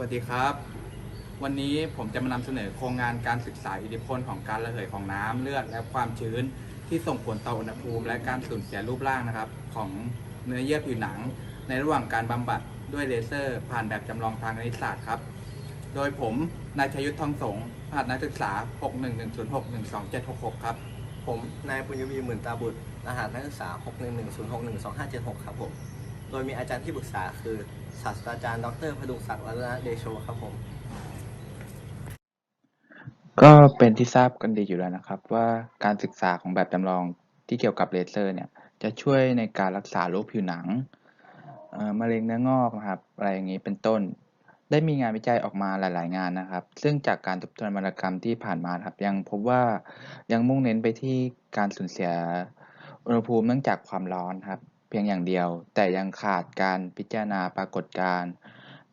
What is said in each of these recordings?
วัสดีครับ วันนี้ผมจะมานำเสนอโครงงานการศึกษาอิทธิพลของการระเหยของน้ำเลือดและความชื้น ที่ส่งผลต่ออุณหภูมิ และการสูญเสียรูปร่างนะครับ ของเนื้อเยื่อผิวหนัง ในระหว่างการบำบัดด้วยเลเซอร์ ผ่านแบบจำลองทางคณิตศาสตร์ครับ โดยผมนายชยุทธทองสงฆ์รหัสนักศึกษา 611061276 ครับ ผมนายปุญญวีหมื่นตาบุตรรหัสนักศึกษา 6 1 1 0 6 1 2 5 7 6ครับผม โดยมีอาจารย์ที่ปรึกษาคือ ศาสตราจารย์ ดรพดุงศักดิ์รัตนเดโชครับผม ก็เป็นที่ทราบกันดีอยู่แล้วนะครับว่าการศึกษาของแบบจำลองที่เกี่ยวกับเลเซอร์เนี่ยจะช่วยในการรักษาโรคผิวหนังมะเร็งเนื้องอกนะครับอะไรอย่างนี้เป็นต้น ได้มีงานวิจัยออกมาหลาย ๆ งานนะครับ ซึ่งจากการทบทวนวรรณกรรมที่ผ่านมาครับ ยังพบว่ายังมุ่งเน้นไปที่การสูญเสียอุณหภูมิเนื่องจากความร้อนครับ เพียงอย่างเดียว แต่ยังขาดการพิจารณาปรากฏการณ์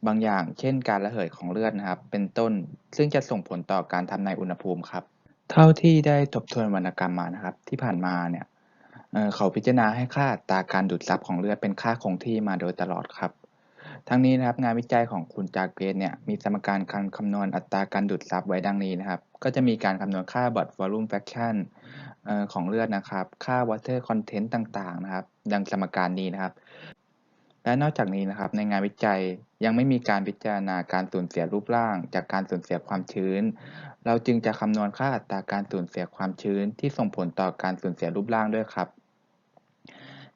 บางอย่าง เช่น การระเหยของเลือดนะครับ เป็นต้น ซึ่งจะส่งผลต่อการทำนายอุณหภูมิครับ เท่าที่ได้ทบทวนวรรณกรรมมานะครับ ที่ผ่านมาเนี่ยเเขาพิจารณาให้ค่าอัตราการดูดซับของเลือดเป็นค่าคงที่มาโดยตลอดครับ ทั้งนี้นะครับงานวิจัยของคุณจากเกรนเนี่ยมีสมการการคำนวณอัตราการดูดซับไว้ดังนี้นะครับ ก็จะมีการคำนวณค่า body volume fraction เอ่อของเลือดนะครับ ค่า water content ต่างๆนะครับ ดังสมการนี้นะครับ และนอกจากนี้นะครับ ในงานวิจัยยังไม่มีการพิจารณาการสูญเสียรูปร่าง จากการสูญเสียความชื้น เราจึงจะคำนวณค่าอัตราการสูญเสียความชื้น ที่ส่งผลต่อการสูญเสียรูปร่างด้วยครับ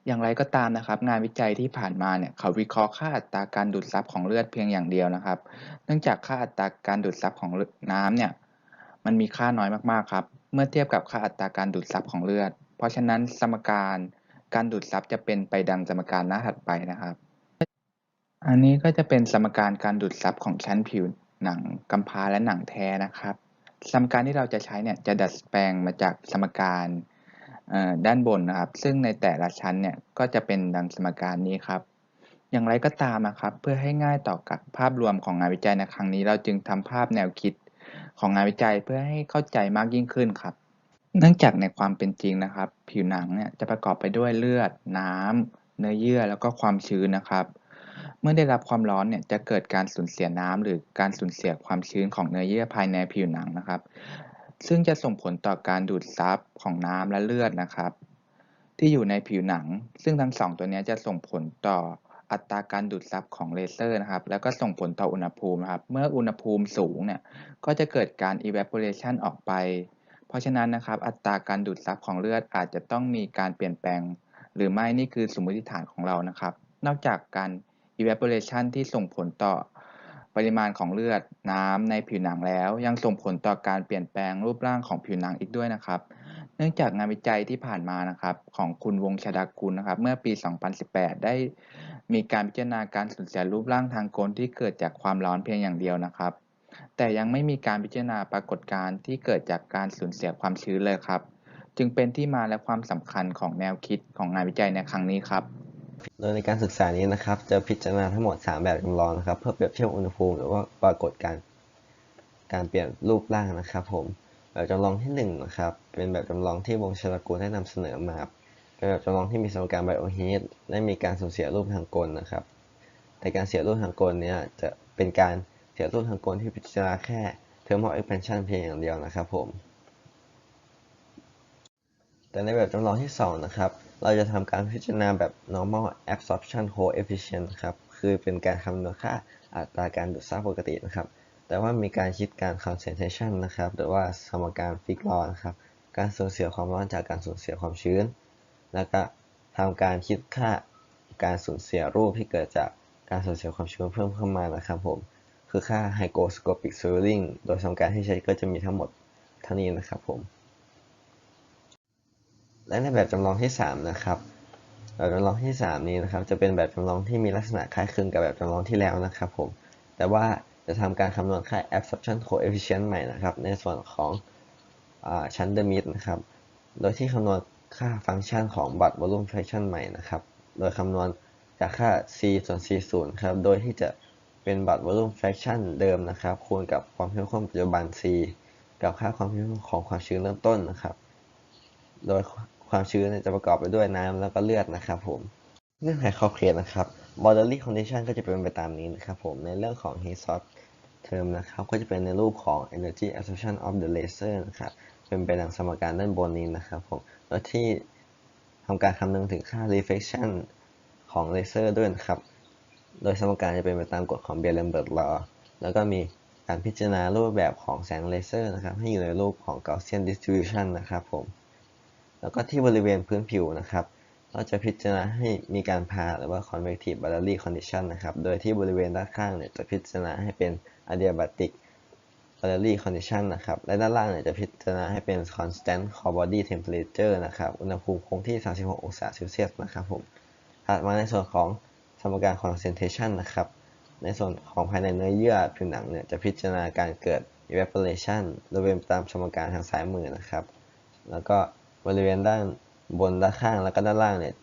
อย่างไรก็ตามนะครับ งานวิจัยที่ผ่านมาเนี่ยเขาวิเคราะห์ค่าอัตราการดูดซับของเลือดเพียงอย่างเดียวนะครับ เนื่องจากค่าอัตราการดูดซับของน้ำเนี่ยมันมีค่าน้อยมากๆครับ เมื่อเทียบกับค่าอัตราการดูดซับของเลือด เพราะฉะนั้นสมการ การดูดซับจะเป็นไปดังสมการหน้าถัดไปนะครับ อันนี้ก็จะเป็นสมการการดูดซับของชั้นผิวหนังกำพร้าและหนังแท้นะครับ สมการที่เราจะใช้เนี่ยจะดัดแปลงมาจากสมการด้านบนนะครับ ซึ่งในแต่ละชั้นเนี่ยก็จะเป็นดังสมการนี้ครับ อย่างไรก็ตามนะครับ เพื่อให้ง่ายต่อกับภาพรวมของงานวิจัยในครั้งนี้ เราจึงทำภาพแนวคิดของงานวิจัยเพื่อให้เข้าใจมากยิ่งขึ้นครับ เนื่องจากในความเป็นจริงนะครับ ผิวหนังเนี่ยจะประกอบไปด้วยเลือด น้ำเนื้อเยื่อแล้วก็ความชื้นนะครับ เมื่อได้รับความร้อนเนี่ยจะเกิดการสูญเสียน้ำหรือการสูญเสียความชื้นของเนื้อเยื่อภายในผิวหนังนะครับ ซึ่งจะส่งผลต่อการดูดซับของน้ำและเลือดนะครับ ที่อยู่ในผิวหนัง ซึ่งทั้งสองตัวนี้จะส่งผลต่ออัตราการดูดซับของเลเซอร์นะครับ แล้วก็ส่งผลต่ออุณหภูมินะครับ เมื่ออุณหภูมิสูงเนี่ยก็จะเกิดการ evaporation ออกไป เพราะฉะนั้นนะครับ อัตราการดูดซับของเลือดอาจจะต้องมีการเปลี่ยนแปลง หรือไม่นี่คือสมมติฐานของเรานะครับ นอกจากการ evaporation ที่ส่งผลต่อปริมาณของเลือดน้ำในผิวหนังแล้ว ยังส่งผลต่อการเปลี่ยนแปลงรูปร่างของผิวหนังอีกด้วยนะครับ เนื่องจากงานวิจัยที่ผ่านมานะครับ ของคุณวงชดากุลนะครับ เมื่อปี 2018 ได้มีการพิจารณาการสูญเสียรูปร่างทางกลที่เกิดจากความร้อนเพียงอย่างเดียวนะครับ แต่ยังไม่มีการพิจารณาปรากฏการณ์ที่เกิดจากการสูญเสียความชื้นเลยครับ จึงเป็นที่มาและความสำคัญของแนวคิดของงานวิจัยในครั้งนี้ครับ โดยในการศึกษานี้นะครับ จะพิจารณาทั้งหมด 3 แบบจำลองนะครับ เพื่อเปรียบเทียบอุณหภูมิหรือว่าปรากฏการณ์การเปลี่ยนรูปร่างนะครับ ผมแบบจำลองที่1นะครับเป็นแบบจำลองที่วงชลกูลได้นำเสนอมาเป็นแบบจำลองที่มีสมการไบโอฮีทและมีการสูญเสียรูปทางกลนะครับ แต่การเสียรูปทางกลเนี้ยจะเป็นการ สียรูปทางกลที่พิจารณาแค่ thermal expansion เพียงอย่างเดียวนะครับผม แต่ในแบบจำลองที่ 2 นะครับ เราจะทำการพิจารณาแบบ normal absorption coefficient นครับ คือเป็นการคำนวณค่าอัตราการดูดซับปกตินะครับ แต่ว่ามีการคิดการ concentration นะครับ หรือว่าสมการ Fick law นะครับ การสูญเสียความร้อนจากการสูญเสียความชื้น แล้วก็ทำการคิดค่าการสูญเสียรูปที่เกิดจากการสูญเสียความชื้นเพิ่มเข้ามานะครับผม คือค่า hygroscopic swelling โดยสมการที่ใช้ก็จะมีทั้งหมดเท่านี้นะครับผม และในแบบจำลองที่ 3 นะครับ แบบจำลองที่ 3 นี้นะครับ จะเป็นแบบจำลองที่มีลักษณะคล้ายคลึงกับแบบจำลองที่แล้วนะครับผม แต่ว่าจะทำการคำนวณค่า absorption coefficient ใหม่นะครับ ในส่วนของอชั้น the mid นะครับ โดยที่คำนวณค่าฟังก์ชันของ bud volume fraction ใหม่นะครับ โดยคำนวณจากค่า c ส่วน c 0ครับ โดยที่จะ เป็น bud volume fraction เดิมนะครับ คูณกับความเข้มข้นปัจจุบัน c กับค่าความเข้มข้นของความชื้นเริ่มต้นนะครับ โดยความชื้นจะประกอบไปด้วยน้ำแล้วก็เลือดนะครับผมเงื่อนไขขอบเขตนะครับ boundary condition ก็จะเป็นไปตามนี้นะครับผม ในเรื่องของ heat source term นะครับ ก็จะเป็นในรูปของ energy absorption of the laser นะครับ เป็นไปดังสมการด้านบนนี้นะครับผมโดยที่ทำการคำนึงถึงค่า reflection ของเลเซอร์ด้วยนะครับ โดยสมการจะเป็นไปตามกฎของ Beer-Lambert law แล้วก็มีการพิจารณารูปแบบของแสงเลเซอร์นะครับ ให้อยู่ในรูปของ Gaussian distribution นะครับผม แล้วก็ที่บริเวณพื้นผิวนะครับ เราจะพิจารณาให้มีการพาหรือว่า convective boundary condition นะครับ โดยที่บริเวณด้านข้างเนี่ยจะพิจารณาให้เป็น adiabatic boundary condition นะครับ และด้านล่างเนี่ยจะพิจารณาให้เป็น constant core body temperature นะครับ อุณหภูมิคงที่ 36 องศาเซลเซียสนะครับผม ถัดมาในส่วนของ สมการ concentration นะครับ ในส่วนของภายในเนื้อเยื่อผิวหนังเนี่ยจะพิจารณาการเกิด evaporation โดยเป็นตามสมการทางซ้ายมือนะครับ แล้วก็บริเวณด้านบนด้านข้างแล้วก็ด้านล่างเนี่ย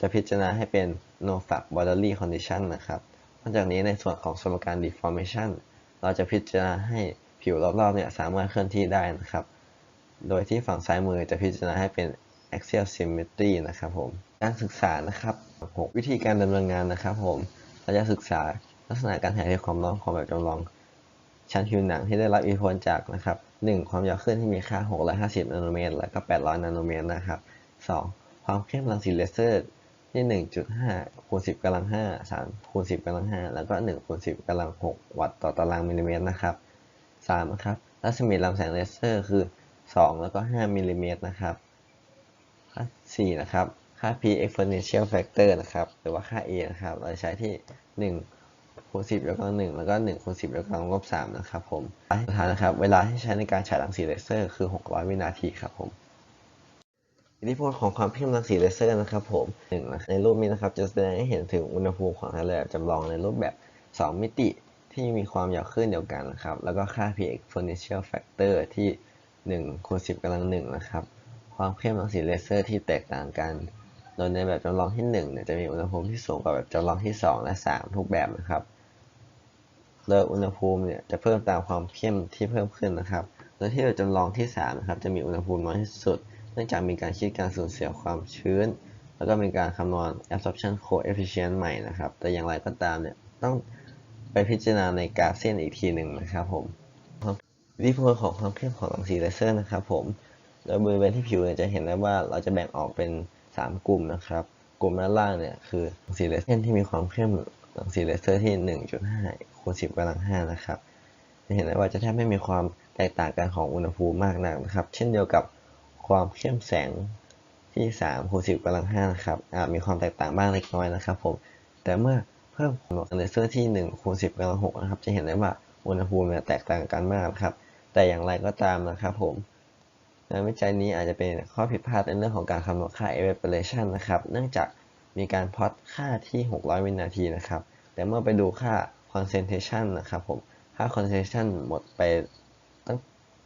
จะพิจารณาให้เป็น no fac boundary condition นะครับนอกจากนี้ในส่วนของสมการ deformation เราจะพิจารณาให้ผิวรอบๆเนี่ยสามารถเคลื่อนที่ได้นะครับ โดยที่ฝั่งซ้ายมือจะพิจารณาให้เป็น axial symmetry นะครับผม การศึกษานะครับ 6 วิธีการดำเนินงานนะครับผมเราจะศึกษาลักษณะการถ่ายเทความร้อนของแบบจำลอง ชั้นผิวหนังที่ได้รับอิทธิพลจากนะครับ 1. ความยาวคลื่นที่มีค่า 650 นาโนเมตร และก็ 800 นาโนเมตรนะครับ 2. ความเข้มรังสีเลเซอร์ที่ 1.5คูณ10กำลัง5 3คูณ10กำลัง5แล้วก็1คูณ10กำลัง6วัตต์ต่อตารางมิลลิเมตรนะครับ 3. นะครับรัศมีลำแสงเลเซอร์คือ 2 แล้วก็ 5มิลลิเมตรนะครับา4นะครับ ค่า p exponential factor นะครับ หรือว่าค่า a นะครับ เราใช้ที่ 1คูณ10ยกกำลัง1แล้วก็1คูณ10ยกกำลังลบ3นะครับผมสุดท้ายนะครับ เวลาที่ใช้ในการฉายรังสีเลเซอร์คือ 600 วินาทีครับผมอิทธิพลของความเข้มรังสีเลเซอร์นะครับผมหนึ่งในรูปนี้นะครับ จะแสดงให้เห็นถึงอุณหภูมิของทะเลจำลองในรูปแบบ 2 มิติที่มีความยาวคลื่นเดียวกันนะครับ แล้วก็ค่า p exponential factor ที่1คูณ10กำลัง1นะครับ ความเข้มรังสีเลเซอร์ที่แตกต่างกัน โดยในแบบจำลองที่1เนี่ยจะมีอุณหภูมิที่สูงกว่าแบบจำลองที่ 2 และ 3 ทุกแบบนะครับ โดยอุณหภูมิเนี่ยจะเพิ่มตามความเข้มที่เพิ่มขึ้นนะครับ โดยที่แบบจำลองที่3นะครับจะมีอุณหภูมิน้อยที่สุด เนื่องจากมีการคิดการสูญเสียความชื้น แล้วก็มีการคำนวณ absorption coefficient ใหม่นะครับ แต่อย่างไรก็ตามเนี่ยต้องไปพิจารณาในกราฟเส้นอีกทีหนึ่งนะครับผมอิทธิพลของความเข้มของรังสีเลเซอร์นะครับผม โดยบริเวณที่ผิวเนี่ยจะเห็นได้ว่าเราจะแบ่งออกเป็น 3 กลุ่มนะครับ กลุ่มด้านล่างเนี่ยคือรังสีเลเซอร์ที่มีความเข้มรังสีเลเซอร์ที่ 1.5คูณ10กำลัง5นะครับจะเห็นได้ว่าจะแทบไม่มีความแตกต่างกันของอุณหภูมิมากนักนะครับ เช่นเดียวกับความเข้มแสงที่3คูณ10กำลัง5นะครับมีความแตกต่างบ้างเล็กน้อยนะครับผมแต่เมื่อเพิ่มของเลเซอร์ที่1คูณ10กำลัง6นะครับจะเห็นได้ว่าอุณหภูมิเนี่ยแตกต่างกันมากครับแต่อย่างไรก็ตามนะครับผม งานวิจัยนี้อาจจะเป็นข้อผิดพลาดในเรื่องของการคำนวณค่า evaporation นะครับ เนื่องจากมีการพอตค่าที่ 600 วินาทีนะครับ แต่เมื่อไปดูค่า concentration นะครับผม ค่า concentration หมดไปตั้ง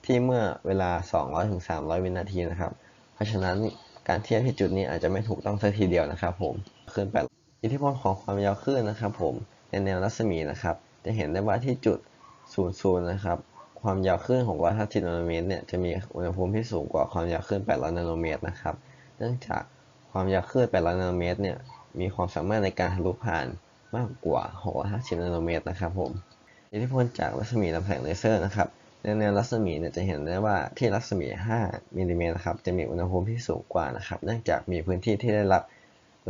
ที่เมื่อเวลา 200ถึง300 วินาทีนะครับ เพราะฉะนั้นการเทียบที่จุดนี้อาจจะไม่ถูกต้องสักทีเดียวนะครับผมคลื่นแปอิทธิพลของความยาวคลื่นนะครับผมในแนวรัศมีนะครับ จะเห็นได้ว่าที่จุด 00 นะครับ ความยาวคลื่น 650 นาโนเมตรเนี่ยจะมีอุณหภูมิที่สูงกว่าความยาวคลื่น 800 นาโนเมตรนะครับ เนื่องจากความยาวคลื่น 800 นาโนเมตรเนี่ยมีความสามารถในการทะลุผ่านมากกว่า 650 นาโนเมตรนะครับผมอิทธิพลจากรัศมีลำแสงเลเซอร์นะครับในแนวรัศมีเนี่ยจะเห็นได้ว่าที่รัศมี 5 มิลลิเมตรนะครับจะมีอุณหภูมิที่สูงกว่านะครับ เนื่องจากมีพื้นที่ที่ได้รับ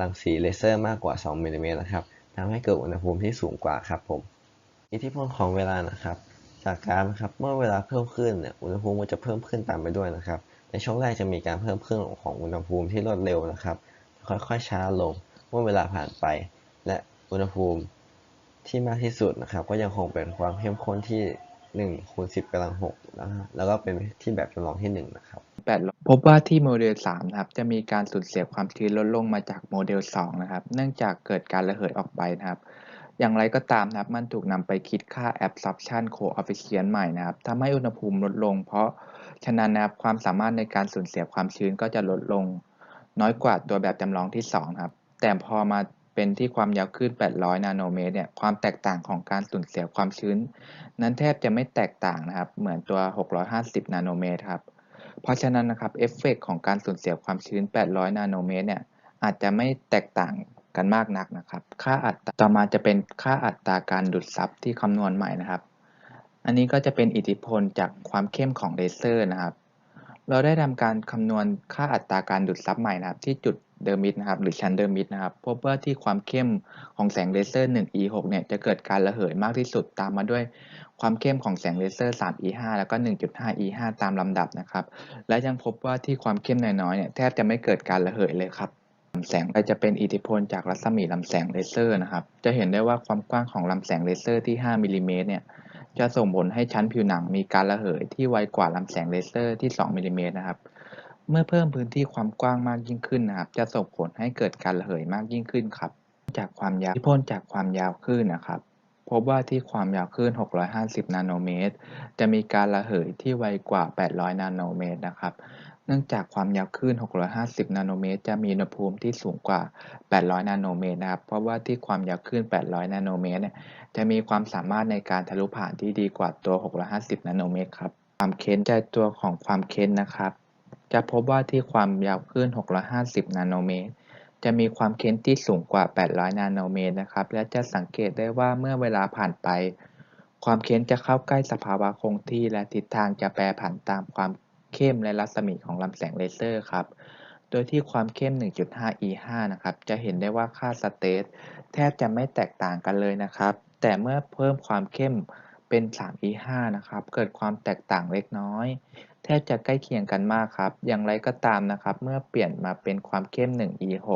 รังสีเลเซอร์มากกว่า 2 มิลลิเมตรนะครับทำให้เกิดอุณหภูมิที่สูงกว่าครับผม อิทธิพลของเวลานะครับ จากการนะครับเมื่อเวลาเพิ่มขึ้นเนี่ยอุณหภูมิก็จะเพิ่มขึ้นตามไปด้วยนะครับ ในช่วงแรกจะมีการเพิ่มขึ้นของอุณหภูมิที่รวดเร็วนะครับ ค่อยๆช้าลงเมื่อเวลาผ่านไป และอุณหภูมิที่มากที่สุดนะครับ ก็ยังคงเป็นความเข้มข้นที่1คูณ10กำลัง6นะฮะแล้วก็เป็นที่แบบจำลองที่ 1 นะครับ8พบว่าที่โมเดล3นะครับจะมีการสูญเสียความชื้นลดลงมาจากโมเดล2นะครับเนื่องจากเกิดการระเหยออกไปนะครับ อย่างไรก็ตามนะครับ มันถูกนำไปคิดค่า absorption coefficient ใหม่นะครับทำให้อุณหภูมิลดลง เพราะฉะนั้นนะครับความสามารถในการสูญเสียความชื้นก็จะลดลง น้อยกว่าตัวแบบจำลองที่2ครับแต่พอมาเป็นที่ความยาวคลื่น 800 นาโนเมตรเนี่ย ความแตกต่างของการสูญเสียความชื้น นั้นแทบจะไม่แตกต่างนะครับ เหมือนตัว 650 นาโนเมตรครับ เพราะฉะนั้นนะครับ เอฟเฟกต์ของการสูญเสียความชื้น 800 นาโนเมตรเนี่ย อาจจะไม่แตกต่าง กันมากนักนะครับ ค่าอัตราต่อมาจะเป็นค่าอัตราการดูดซับที่คำนวณใหม่นะครับ อันนี้ก็จะเป็นอิทธิพลจากความเข้มของเลเซอร์นะครับ เราได้ทำการคำนวณค่าอัตราการดูดซับใหม่นะครับ ที่จุดเดอร์มิดนะครับหรือชั้นเดอร์มิดนะครับพบว่าที่ความเข้มของแสงเลเซอร์ 1e6 เนี่ยจะเกิดการระเหยมากที่สุดตามมาด้วยความเข้มของแสงเลเซอร์ 3e5 แล้วก็ 1.5e5 ตามลำดับนะครับ และยังพบว่าที่ความเข้มน้อยๆเนี่ยแทบจะไม่เกิดการระเหยเลยครับำแสงจะเป็นอิทธิพลจากรัศมีลำแสงเลเซอร์นะครับ จะเห็นได้ว่าความกว้างของลำแสงเลเซอร์ที่ 5มิลลิเมตรเนี่ย จะส่งผลให้ชั้นผิวหนังมีการระเหยที่ไวกว่าลำแสงเลเซอร์ที่ 2มิลลิเมตรนะครับ เมื่อเพิ่มพื้นที่ความกว้างมากยิ่งขึ้นนะครับ จะส่งผลให้เกิดการระเหยมากยิ่งขึ้นครับ จากความยาวอิทธิพลจากความยาวคลื่นนะครับ พบว่าที่ความยาวคลื่น650 นาโนเมตร จะมีการระเหยที่ไวกว่า 800 นาโนเมตรนะครับ เนื่องจากความยาวคลื่น 650 นาโนเมตร จะมีอุณหภูมิที่สูงกว่า 800 นาโนเมตรนะครับ เพราะว่าที่ความยาวคลื่น 800 นาโนเมตรเนี่ย จะมีความสามารถในการทะลุผ่านที่ดีกว่าตัว 650 นาโนเมตรครับ ความเค้นใจตัวของความเค้นนะครับ จะพบว่าที่ความยาวคลื่น 650 นาโนเมตร จะมีความเค้นที่สูงกว่า 800 นาโนเมตรนะครับ และจะสังเกตได้ว่าเมื่อเวลาผ่านไป ความเค้นจะเข้าใกล้สภาวะคงที่ และทิศทางจะแปรผันตามความ เข้มและรัศมีของลำแสงเลเซอร์ครับ โดยที่ความเข้ม 1.5e5 นะครับ จะเห็นได้ว่าค่าสเตทแทบจะไม่แตกต่างกันเลยนะครับ แต่เมื่อเพิ่มความเข้มเป็น 3e5 นะครับ เกิดความแตกต่างเล็กน้อย แทบจะใกล้เคียงกันมากครับ อย่างไรก็ตามนะครับ เมื่อเปลี่ยนมาเป็นความเข้ม 1e6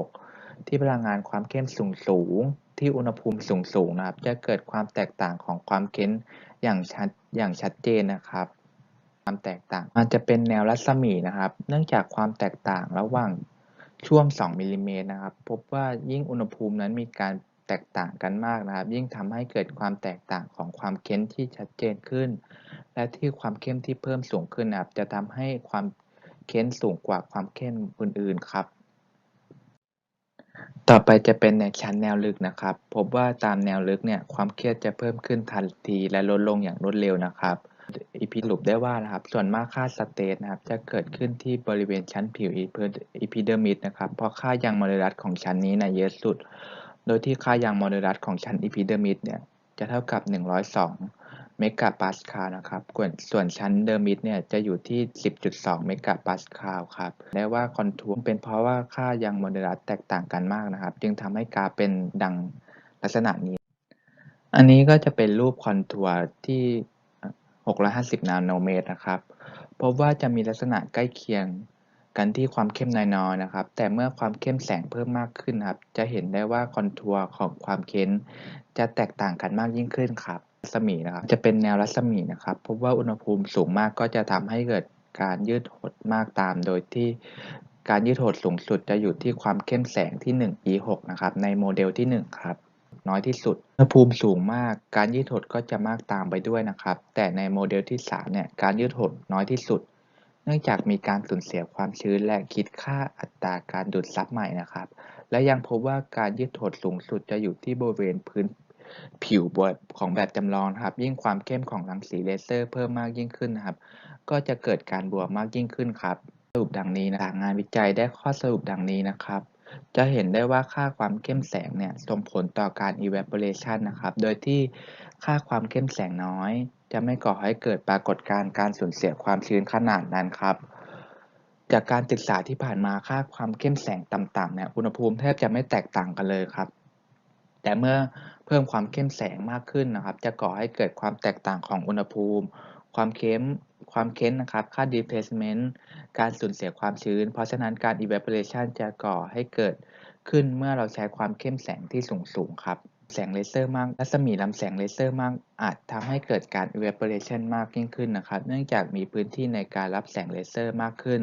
ที่พลังงานความเข้มสูงสูงที่อุณหภูมิสูงสูงนะครับ จะเกิดความแตกต่างของความเค้นอย่างชัดอย่างชัดเจนนะครับ ความแตกต่างมันจะเป็นแนวรัศมีนะครับ เนื่องจากความแตกต่างระหว่างช่วง 2 มิลลิเมตรนะครับ พบว่ายิ่งอุณหภูมินั้นมีการแตกต่างกันมากนะครับ ยิ่งทำให้เกิดความแตกต่างของความเค้นที่ชัดเจนขึ้น และที่ความเข้มที่เพิ่มสูงขึ้นนะครับ จะทำให้ความเค้นสูงกว่าความเข้มอื่นๆครับ ต่อไปจะเป็นในชั้นแนวลึกนะครับ พบว่าตามแนวลึกเนี่ยความเครียดจะเพิ่มขึ้นทันทีและลดลงอย่างรวดเร็วนะครับ อีพีสรุปได้ว่านะครับ ส่วนมากค่าสเตทนะครับ จะเกิดขึ้นที่บริเวณชั้นผิวอีพิเดอร์มิดนะครับ เพราะค่ายางโมเลกุลัสของชั้นนี้นะเยอะสุด โดยที่ค่ายางโมเลกุลัสของชั้นอีพิเดอร์มิดเนี่ย จะเท่ากับ 102 เมกะปาสคาลนะครับ ส่วนชั้นเดอร์มิดเนี่ย จะอยู่ที่ 10.2 เมกะปาสคาลครับได้ว่าคอนทัวร์เป็นเพราะว่าค่ายางโมเลกุลัสแตกต่างกันมากนะครับ จึงทำให้กราฟเป็นดังลักษณะนี้ อันนี้ก็จะเป็นรูปคอนทัวร์ที่ 650 นาโนเมตรนะครับ พบว่าจะมีลักษณะใกล้เคียงกันที่ความเข้มน้อยๆนะครับ แต่เมื่อความเข้มแสงเพิ่มมากขึ้นครับ จะเห็นได้ว่าคอนทัวร์ของความเค้น จะแตกต่างกันมากยิ่งขึ้นครับ รัศมีนะครับ จะเป็นแนวรัศมีนะครับ พบว่าอุณหภูมิสูงมากก็จะทำให้เกิดการยืดหดมากตาม โดยที่การยืดหดสูงสุดจะอยู่ที่ความเข้มแสงที่ 1e6 นะครับ ในโมเดลที่ 1 ครับ น้อยที่สุดอุณหภูมิสูงมาก การยืดหดก็จะมากตามไปด้วยนะครับ แต่ในโมเดลที่ 3 เนี่ย การยืดหดน้อยที่สุด เนื่องจากมีการสูญเสียความชื้นและคิดค่าอัตราการดูดซับใหม่นะครับ และยังพบว่าการยืดหดสูงสุดจะอยู่ที่บริเวณพื้นผิวบนของแบบจำลองนะครับ ยิ่งความเข้มของรังสีเลเซอร์เพิ่มมากยิ่งขึ้นนะครับ ก็จะเกิดการบวมมากยิ่งขึ้นครับ สรุปดังนี้นะงานวิจัยได้ข้อสรุปดังนี้นะครับ จะเห็นได้ว่าค่าความเข้มแสงเนี่ยส่งผลต่อการ evaporation นะครับ โดยที่ค่าความเข้มแสงน้อย จะไม่ก่อให้เกิดปรากฏการณ์การสูญเสียความชื้นขนาดนั้นครับ จากการศึกษาที่ผ่านมาค่าความเข้มแสงต่ำๆเนี่ยอุณหภูมิแทบจะไม่แตกต่างกันเลยครับ แต่เมื่อเพิ่มความเข้มแสงมากขึ้นนะครับ จะก่อให้เกิดความแตกต่างของอุณหภูมิ ความเข้ม ความเค้นนะครับ ค่า displacement การสูญเสียความชื้น เพราะฉะนั้นการ evaporation จะก่อให้เกิดขึ้นเมื่อเราใช้ความเข้มแสงที่สูงสูงครับ แสงเลเซอร์มาก รัศมีลำแสงเลเซอร์มาก อาจทำให้เกิดการ evaporation มากยิ่งขึ้นนะครับ เนื่องจากมีพื้นที่ในการรับแสงเลเซอร์มากขึ้น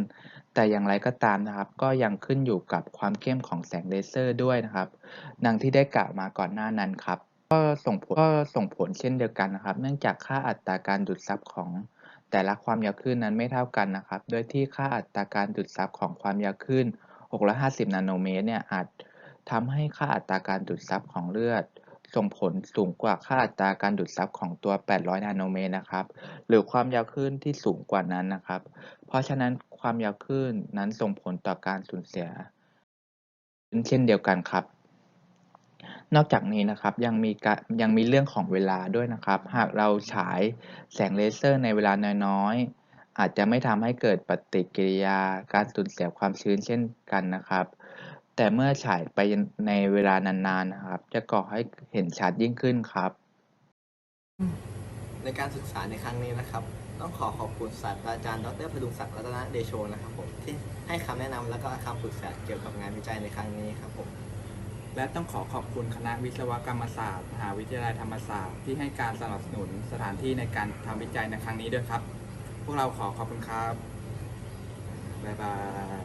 แต่อย่างไรก็ตามนะครับ ก็ยังขึ้นอยู่กับความเข้มของแสงเลเซอร์ด้วยนะครับ ดังที่ได้กล่าวมาก่อนหน้านั้นครับ ก็ส่งผลก็ส่งผลเช่นเดียวกันนะครับ เนื่องจากค่าอัตราการดูดซับของ แต่ละความยาวคลื่นนั้นไม่เท่ากันนะครับ โดยที่ค่าอัตราการดูดซับของความยาวคลื่น 650 นาโนเมตรเนี่ยอาจทำให้ค่าอัตราการดูดซับของเลือด ส่งผลสูงกว่าค่าอัตราการดูดซับของตัว 800 นาโนเมตรนะครับ หรือความยาวคลื่นที่สูงกว่านั้นนะครับ เพราะฉะนั้นความยาวคลื่นนั้นส่งผลต่อการสูญเสีย เช่นเดียวกันครับ นอกจากนี้นะครับยังมีกะยังมีเรื่องของเวลาด้วยนะครับ หากเราฉายแสงเลเซอร์ในเวลาน้อยๆ อาจจะไม่ทำให้เกิดปฏิกิริยาการสูญเสียความชื้นเช่นกันนะครับ แต่เมื่อฉายไปในเวลานานๆนะครับ จะก่อให้เห็นชัดยิ่งขึ้นครับ ในการศึกษาในครั้งนี้นะครับ ต้องขอขอบคุณศาสตราจารย์ดรพดุงศักดิ์รัตนเดโชนะครับผมที่ให้คำแนะนำและก็คำปรึกษาเกี่ยวกับงานวิจัยในครั้งนี้ครับผม และต้องขอขอบคุณคณะวิศวกรรมศาสตร์มหาวิทยาลัยธรรมศาสตร์ที่ให้การสนับสนุนสถานที่ในการทำวิจัยในครั้งนี้ด้วยครับ พวกเราขอขอบคุณครับ บ๊ายบาย